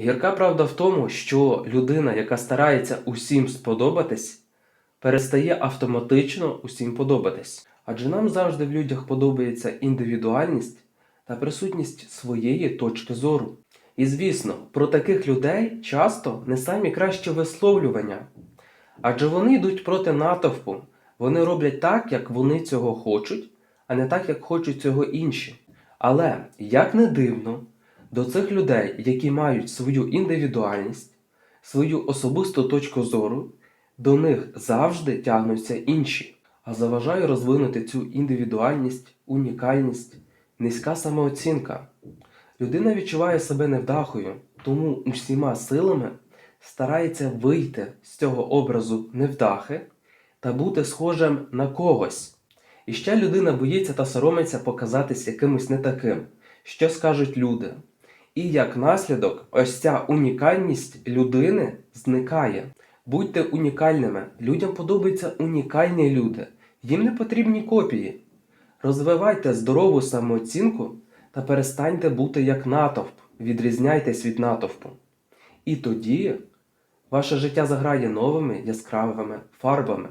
Гірка правда в тому, що людина, яка старається усім сподобатись, перестає автоматично усім подобатись. Адже нам завжди в людях подобається індивідуальність та присутність своєї точки зору. І звісно, про таких людей часто не самі кращі висловлювання, адже вони йдуть проти натовпу, вони роблять так, як вони цього хочуть, а не так, як хочуть цього інші. Але, як не дивно, до цих людей, які мають свою індивідуальність, свою особисту точку зору, до них завжди тягнуться інші. А заважає розвинути цю індивідуальність, унікальність, низька самооцінка. Людина відчуває себе невдахою, тому усіма силами старається вийти з цього образу невдахи та бути схожим на когось. І ще людина боїться та соромиться показатись якимось не таким, що скажуть люди. І як наслідок, ось ця унікальність людини зникає. Будьте унікальними. Людям подобаються унікальні люди. Їм не потрібні копії. Розвивайте здорову самооцінку та перестаньте бути як натовп. Відрізняйтесь від натовпу. І тоді ваше життя заграє новими яскравими фарбами.